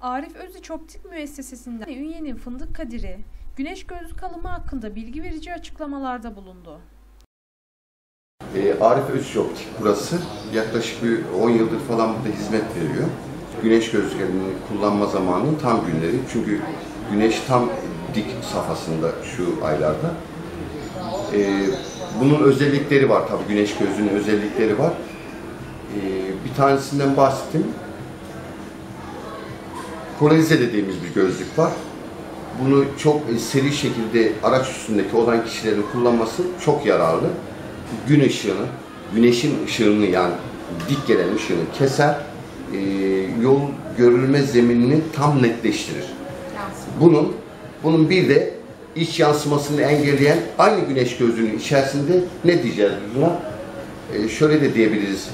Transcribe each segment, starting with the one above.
Arif Öziç Optik Müessesesi'nden üyenin Fındık Kadiri, güneş gözlük alımı hakkında bilgi verici açıklamalarda bulundu. E, Arif Özüç Optik burası. Yaklaşık bir 10 yıldır falan burada hizmet veriyor. Güneş gözlüklerini kullanma zamanının tam günleri. Çünkü güneş tam dik safhasında şu aylarda. E, bunun özellikleri var tabii güneş gözlüğünün özellikleri var. E, bir tanesinden bahsettim. Polarize dediğimiz bir gözlük var. Bunu çok e, seri şekilde araç üstündeki olan kişilerin kullanması çok yararlı. Gün ışığını, güneşin ışığını yani dik gelen ışığını keser, e, yol görülme zeminini tam netleştirir. Bunun bunun bir de iç yansımasını engelleyen aynı güneş gözlüğünün içerisinde ne diyeceğiz buna? E, şöyle de diyebiliriz.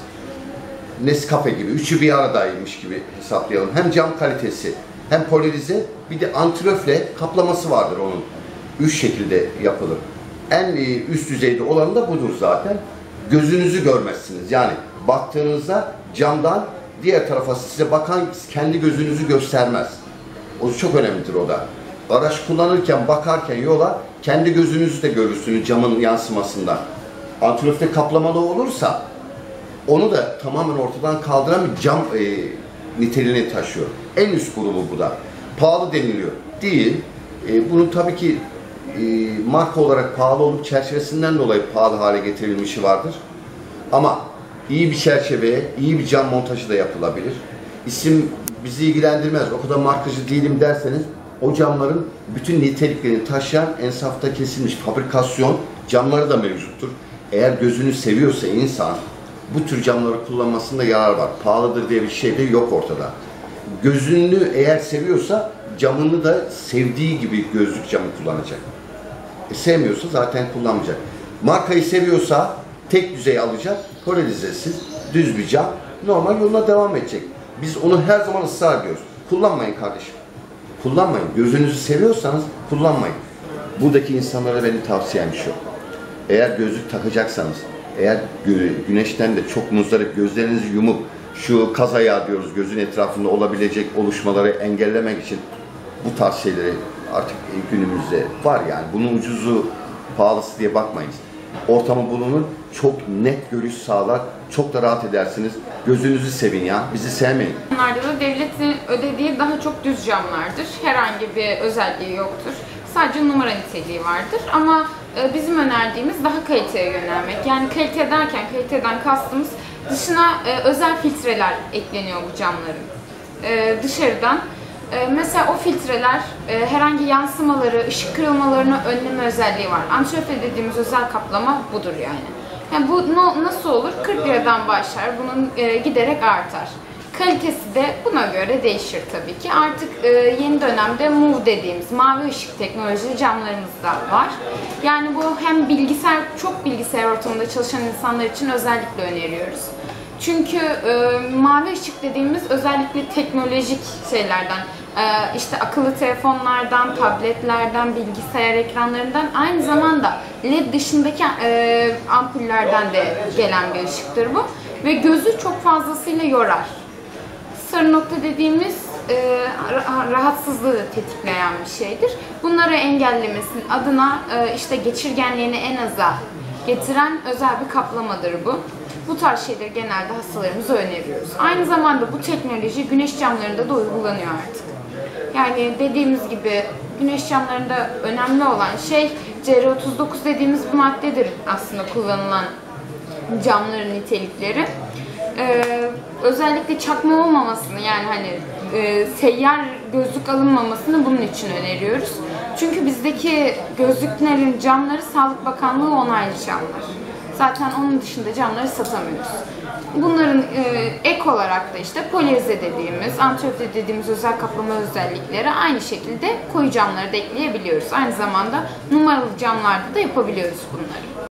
Nescafe gibi, üçü bir aradaymış gibi hesaplayalım. Hem cam kalitesi, hem polarize, bir de antröfle kaplaması vardır onun. Üç şekilde yapılır. En üst düzeyde olanı da budur zaten. Gözünüzü görmezsiniz. Yani baktığınızda camdan diğer tarafa size bakan kendi gözünüzü göstermez. O çok önemlidir o da. Araç kullanırken, bakarken yola kendi gözünüzü de görürsünüz camın yansımasında. Antröfle kaplamalı olursa onu da tamamen ortadan kaldıran bir cam e, niteliğini taşıyor. En üst grubu bu da. Pahalı deniliyor. Değil. E, bunun tabii ki e, marka olarak pahalı olup çerçevesinden dolayı pahalı hale getirilmişi vardır. Ama iyi bir çerçeveye, iyi bir cam montajı da yapılabilir. İsim bizi ilgilendirmez. O kadar markacı değilim derseniz o camların bütün niteliklerini taşıyan ensafta kesilmiş fabrikasyon camları da mevcuttur. Eğer gözünü seviyorsa insan bu tür camları kullanmasında yarar var. Pahalıdır diye bir şey de yok ortada. Gözünü eğer seviyorsa camını da sevdiği gibi gözlük camı kullanacak. E, sevmiyorsa zaten kullanmayacak. Markayı seviyorsa tek düzey alacak, polarizesiz, düz bir cam, normal yoluna devam edecek. Biz onu her zaman ısrar ediyoruz. Kullanmayın kardeşim. Kullanmayın. Gözünüzü seviyorsanız kullanmayın. Buradaki insanlara benim tavsiyem şu. Eğer gözlük takacaksanız, eğer güneşten de çok muzdarip gözlerinizi yumup şu kaz ayağı diyoruz gözün etrafında olabilecek oluşmaları engellemek için bu tarz şeyleri artık günümüzde var yani. Bunun ucuzu pahalısı diye bakmayız. Ortamı bulunur, çok net görüş sağlar, çok da rahat edersiniz. Gözünüzü sevin ya, bizi sevmeyin. Bunlarda da devletin ödediği daha çok düz camlardır. Herhangi bir özelliği yoktur. Sadece numara niteliği vardır ama e, bizim önerdiğimiz daha kaliteye yönelmek. Yani kalite derken kaliteden kastımız dışına e, özel filtreler ekleniyor bu camların. E, dışarıdan mesela o filtreler herhangi yansımaları, ışık kırılmalarını önleme özelliği var. Antröfle dediğimiz özel kaplama budur yani. Yani bu nasıl olur? 40 liradan başlar. Bunun giderek artar. Kalitesi de buna göre değişir tabii ki. Artık e, yeni dönemde MOVE dediğimiz mavi ışık teknolojili camlarımız da var. Yani bu hem bilgisayar, çok bilgisayar ortamında çalışan insanlar için özellikle öneriyoruz. Çünkü e, mavi ışık dediğimiz özellikle teknolojik şeylerden, e, işte akıllı telefonlardan, tabletlerden, bilgisayar ekranlarından aynı zamanda LED dışındaki e, ampullerden de gelen bir ışıktır bu. Ve gözü çok fazlasıyla yorar sarı nokta dediğimiz e, rahatsızlığı tetikleyen bir şeydir. Bunları engellemesinin adına e, işte geçirgenliğini en aza getiren özel bir kaplamadır bu. Bu tarz şeyleri genelde hastalarımıza öneriyoruz. Aynı zamanda bu teknoloji güneş camlarında da uygulanıyor artık. Yani dediğimiz gibi güneş camlarında önemli olan şey CR39 dediğimiz bir maddedir aslında kullanılan camların nitelikleri e, özellikle çakma olmamasını yani hani e, seyyar gözlük alınmamasını bunun için öneriyoruz. Çünkü bizdeki gözlüklerin camları Sağlık Bakanlığı onaylı camlar. Zaten onun dışında camları satamıyoruz. Bunların e, ek olarak da işte polize dediğimiz, antrofle dediğimiz özel kaplama özellikleri aynı şekilde koyu camları da ekleyebiliyoruz. Aynı zamanda numaralı camlarda da yapabiliyoruz bunları.